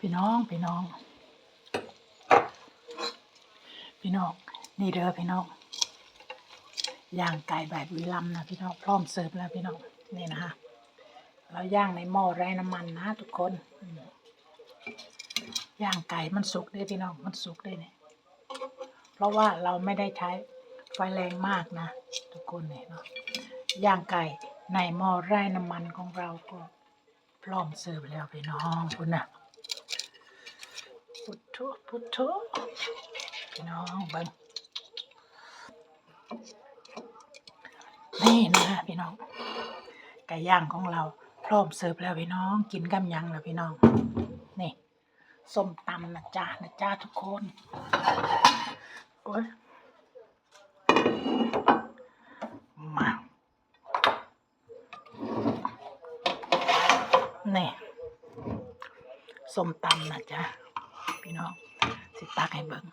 พี่น้องพี่น้อง พี่น้อง นี่เด้อพี่น้องย่างไก่แบบวิลัมนะพี่น้องพร้อมเสิร์ฟแล้วพี่น้องนี่นะฮะเราย่างในหม้อไร้น้ำมันนะทุกคนย่างไก่มันสุกได้พี่น้องมันสุกได้เนี่ยเพราะว่าเราไม่ได้ใช้ไฟแรงมากนะ ทุกคนเนี่ยเนาะย่างไก่ในหม้อไร้น้ำมันของเราก็พร้อมเสิร์ฟแล้วพี่น้องคุณน่ะ พุทโธพุทโธพี่น้องเบิ้งนี่นะพี่น้องไก่ย่างของเราพร้อมเสิร์ฟแล้วพี่น้องกินกำยังแล้วพี่น้องนี่ส้มตำนะจ้านะจ้าทุกคนโอ้ยมานี่ส้มตำนะจ๊ะ พี่น้องสิตักให้เบิ่ง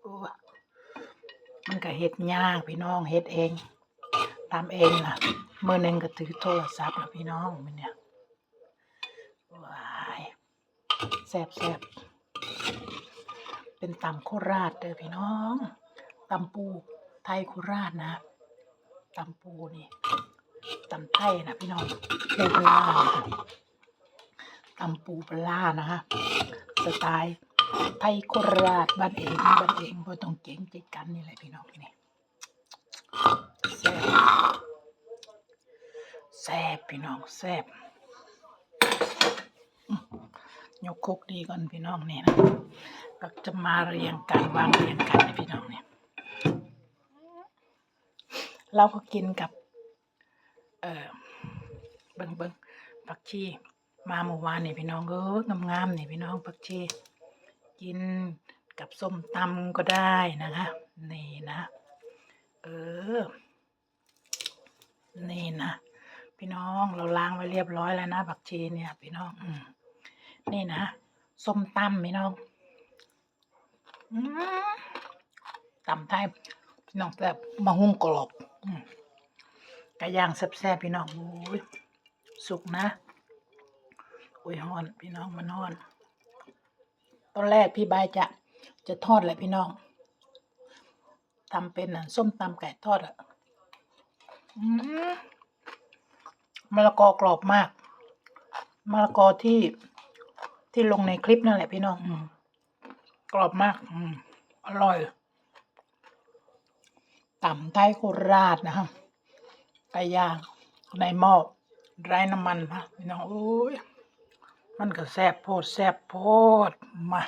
โอ้มันก็เฮ็ดยากพี่น้องเฮ็ดเองทำเองนะเมื่อนึงก็ถือโทรศัพท์แล้วพี่น้องมันเนี่ยว้ายแซ่บแซ่บเป็นตำโคราชเด้อพี่น้องตำปูไทยโคราชนะตำปูนี่ตำไทยนะพี่น้องเปูปลานะคะ ตำปูปลานะคะสไตล์ไทยโคราชบ้านเองบ้านเองบ่ต้องเก่งใจกันนี่แหละพี่น้องนี่แซ่บแซ่บพี่น้องแซ่บยกคุกดีก่อนพี่น้องนี่นะก็จะมาเรียงกันวางเรียงกันนะพี่น้องเนี่ยเราก็กินกับ เออเบิ่งเบิ่งผักชี มาเมื่อวานนี่พี่น้องเอองามๆนี่พี่น้องผักชีกินกับส้มตำก็ได้นะคะ นี่นะ เออ นี่นะ พี่น้องเราล้างไว้เรียบร้อยแล้วนะผักชีเนี่ย พี่น้องอนี่นะส้มตำพี่น้องตำไทยพี่น้องแบบมะฮุ่งกรอบอืมไก่ย่างแซ่บๆพี่น้องโอ้ยสุกนะ อ้ยฮอน พี่น้องมันฮอน ตอนแรกพี่ใบายจะจะทอดแหละพี่น้องทำเป็นน่ะส้มตำไก่ทอดอะอืมมะละกอกรอบมากมะละกอที่ที่ลงในคลิปนั่นแหละพี่น้องอืมกรอบมากอืมอร่อยตำไทยโคราชนะครับไก่ย่างในหม้อไร้น้ำมันพะพี่น้องโอ้ย มันก็แซ่บโพดแซ่บโพดมา